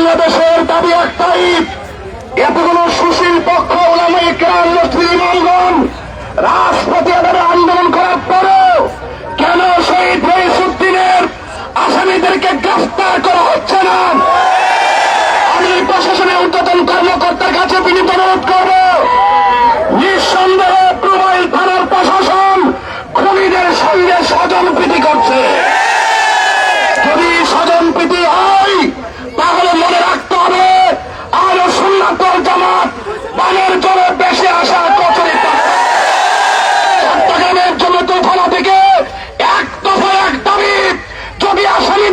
বাংলাদেশের দাবি একটাই এতগুলো সুশীল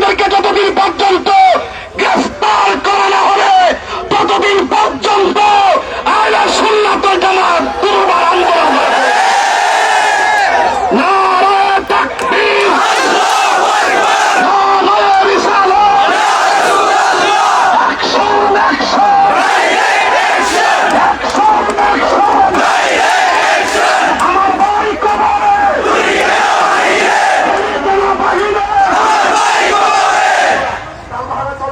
তাদেরকে যতদিন পর্যন্ত গ্রেফতার করা না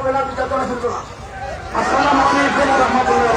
বেলা বিচার করা শুনতো আসসালামু আলাইকুম রহমতুল্লাহ।